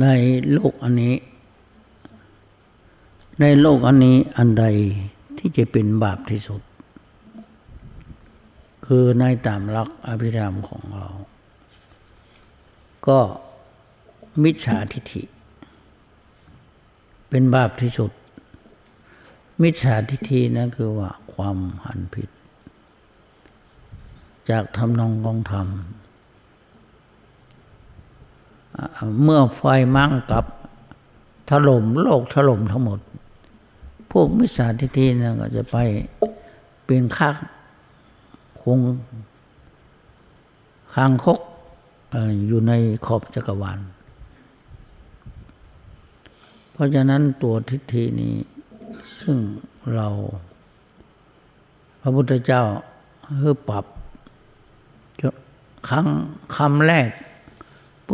ในโลกอันนี้ ในโลกอันนี้อันใดที่จะเป็นบาปที่สุด คือในตามหลักอภิธรรมของเรา ก็มิจฉาทิฏฐิ เป็นบาปที่สุด มิจฉาทิฏฐินั่นคือว่าความหันผิด จากทำนองกองธรรม เมื่อไฟมั่งกับถล่มโลกถล่มทั้งหมด พวกมิจฉาทิฏฐินะก็จะไปเป็นข้าคงคางคกอยู่ในขอบจักรวาล เพราะฉะนั้นตัวทิฏฐินี้ ซึ่งเรา พระพุทธเจ้าเพื่อปรับครั้งคำแรก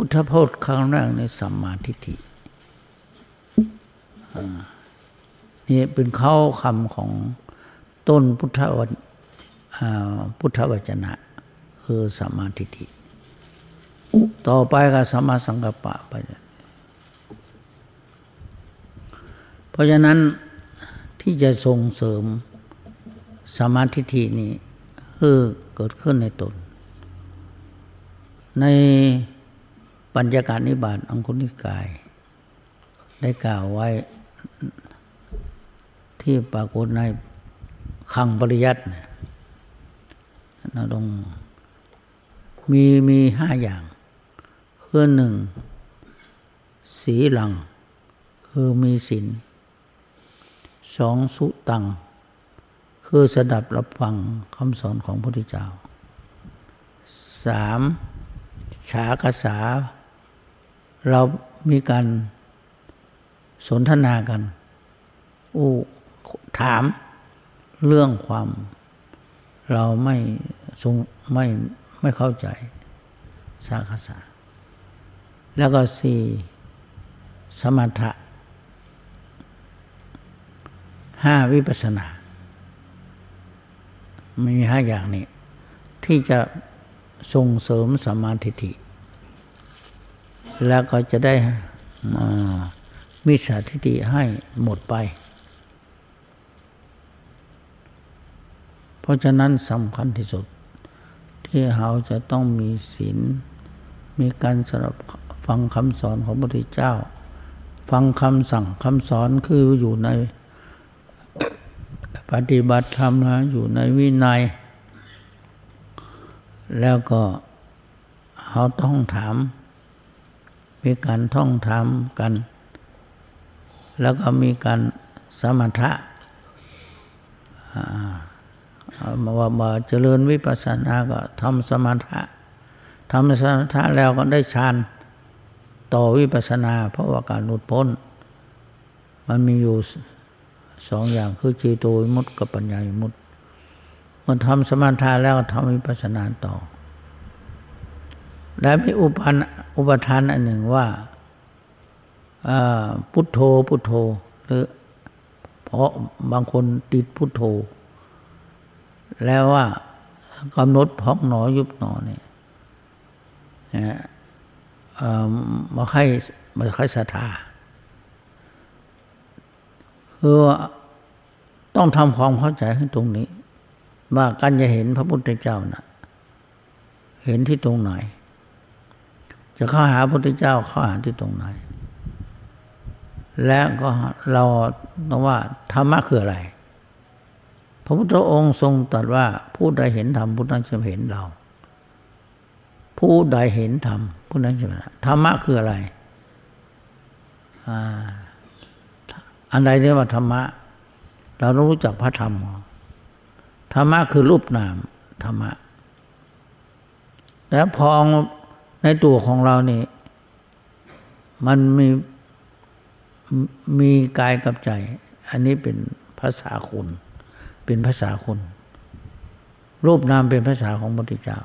พุทธพจน์ครั้งแรกในสัมมาทิฏฐินี่เป็นเข้าคำของต้นพุทธวพุทธวจนะ คือสัมมาทิฏฐิต่อไปก็สัมมาสังกัปปะไป เพราะฉะนั้นที่จะส่งเสริมสมาธิฐินี้คือเกิดขึ้นในตน ใน ปัญญาการนิบาตอังคุนิกาย ได้กล่าวไว้ที่ปรากฏในขังปริยัตินะตรงมีมีห้าอย่าง คือหนึ่งสีหลัง คือมีศีลสองสุตัง คือสดับรับฟังคำสอนของพระพุทธเจ้าสามฉากษา เรามีการสนทนากันอู้ถามเรื่องความเราไม่ทรงไม่ไม่เข้าใจสาคสาแล้วก็สี่สมถะห้าวิปัสนา มีห้าอย่างนี้ ที่จะส่งเสริมสมาธิ แล้วก็จะได้มิจฉาทิฏฐิให้หมดไป เพราะฉะนั้นสำคัญที่สุด ที่เราจะต้องมีศีลมีการสรับฟังคำสอนของพระพุทธเจ้า ฟังคำสั่งคำสอนคืออยู่ในปฏิบัติธรรมนะอยู่ในวินัย แล้วก็เขาต้องถาม มีการท่องธรรมกัน แล้วก็มีการสมถะมาว่ามาเจริญวิปัสสนาก็ทำสมถะทำสมถะแล้วก็ได้ฌานต่อวิปัสสนา เพราะว่าการหลุดพ้น มันมีอยู่สองอย่างคือจีโตวิมุตติกับปัญญาวิมุตติมันทำสมถะแล้วทำวิปัสสนาต่อ และมีอุปน อุปทานอันหนึ่งว่าพุทโธพุทโธหรือเพราะบางคนติดพุทโธ แล้วว่ากำหนดพองหนอยุบหนอเนี่ยมาให้มาให้ศรัทธาคือต้องทำความเข้าใจให้ตรงนี้ ว่าการจะเห็นพระพุทธเจ้านะ่ะ เห็นที่ตรงไหน จะเข้าหาพระพุทธเจ้าเข้าหาที่ตรงไหน และก็เราต้องว่าธรรมะคืออะไร พระพุทธองค์ทรงตรัสว่าผู้ใดเห็นธรรมผู้นั้นจะเห็นเรา ผู้ใดเห็นธรรมผู้นั้นจะเห็นธรรมะคืออะไรอันใดเรียกว่าธรรมะ เราต้องรู้จักพระธรรมธรรมะคือรูปนามธรรมะแล้วพอ ในตัวของเราเนี่ยมันมีมีกายกับใจ อันนี้เป็นภาษาคุณ เป็นภาษาคุณ รูปนามเป็นภาษาของพระพุทธเจ้า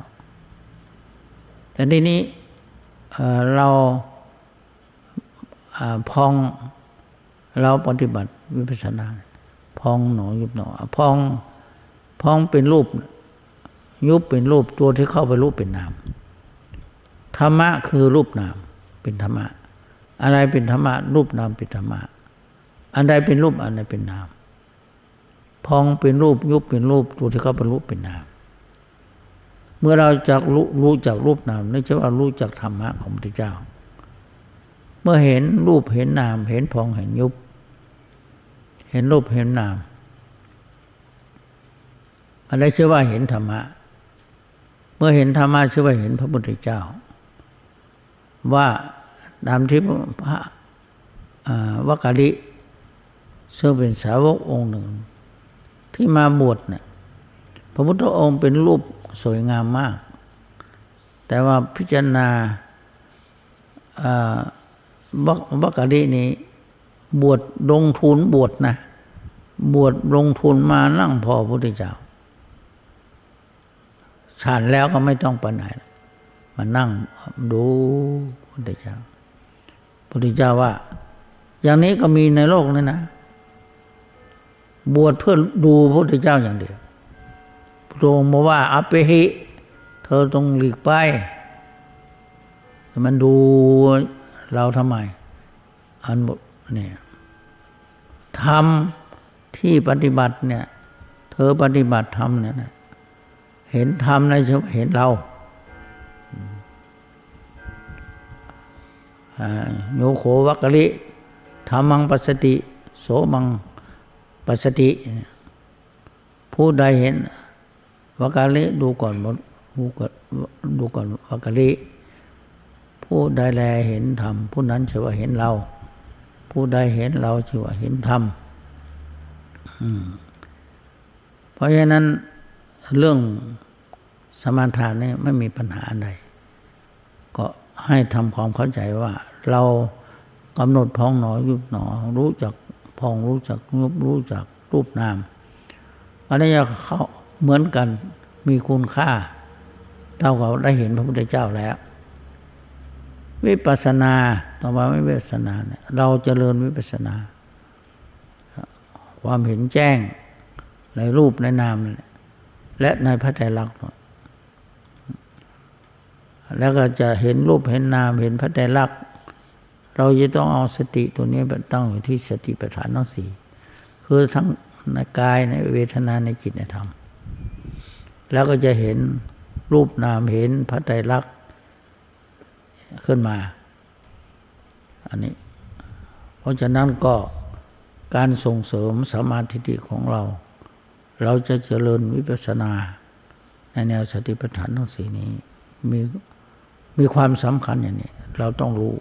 แต่ทีนี้เราพองเราปฏิบัติวิปัสสนา พองหนอยุบหนอพองพองเป็นรูป ยุบเป็นรูปตัวที่เข้าไปรูปเป็นนาม ธรรมะคือรูปนามเป็นธรรมะ อะไรเป็นธรรมะ รูปนามเป็นธรรมะ อันใดเป็นรูปอันใดเป็นนาม พองเป็นรูปยุบเป็นรูปตัวที่เขาเป็นรูปเป็นนาม เมื่อเราจะรู้รู้จักรูปนามนั่นจะว่ารู้จักธรรมะของพระพุทธเจ้า เมื่อเห็นรูปเห็นนาม เห็นพองเห็นยุบ เห็นรูปเห็นนาม อันนี้ชื่อว่าเห็นธรรมะ เมื่อเห็นธรรมะชื่อว่าเห็นพระพุทธเจ้า ว่าตามที่พระวักกะลิซึ่งเป็นสาวกองค์หนึ่ง ที่มาบวชเนี่ยพระพุทธองค์เป็นรูปสวยงามมาก แต่ว่าพิจารณาวักกะลินี้บวชลงทุนบวชนะบวชลงทุนมานั่งพอพระพุทธเจ้าฉันแล้วก็ไม่ต้องไปไหน มานั่งดูพระพุทธเจ้าพระพุทธเจ้าว่า อย่างนี้ก็มีในโลกนี่นะ บวชเพื่อดูพระพุทธเจ้าอย่างเดียวพระองค์มาว่าอเปหิ เธอต้องหลีกไป มันดูเราทำไม อันเนี่ยทำที่ปฏิบัติเนี่ย เธอปฏิบัติธรรมเนี่ยเห็นธรรมในเห็นเรา โยโขวักลิธรรมังปัสสติ โสมังปัสสติ ผู้ใดเห็นวักลิดูก่อนดูก่อนดูก่อนวักลิผู้ใดแลเห็นธรรมผู้นั้นชื่อว่าเห็นเรา ผู้ใดเห็นเราชื่อว่าเห็นธรรมเพราะฉะนั้นเรื่องสมาทานนี่ไม่มีปัญหาใด ให้ทำความเข้าใจว่า เรากำหนดพองหนอยุบหนอ รู้จักพองรู้จักยุบรู้จักรูปนามอันนี้เขาเหมือนกันมีคุณค่าเท่ากับได้เห็นพระพุทธเจ้าแล้ว วิปัสนาต่อมาไม่วิปัสนาเนี่ยเราจเจริญวิปัสนา ความเห็นแจ้งในรูปในนามและในพระไตรลักษณ์ แล้วก็จะเห็นรูปเห็นนามเห็นพระไตรลักษณ์เราจะต้องเอาสติตัวนี้ตั้งอยู่ที่สติปัฏฐานทั้งสี่คือทั้งในกายในเวทนาในจิตในธรรม แล้วก็จะเห็นรูปนามเห็นพระไตรลักษณ์ขึ้นมา อันนี้ เพราะฉะนั้นก็การส่งเสริมสมาธิของเรา เราจะเจริญวิปัสสนาในแนวสติปัฏฐานทั้งสี่นี้มี มีความสำคัญอย่างนี้ เราต้องรู้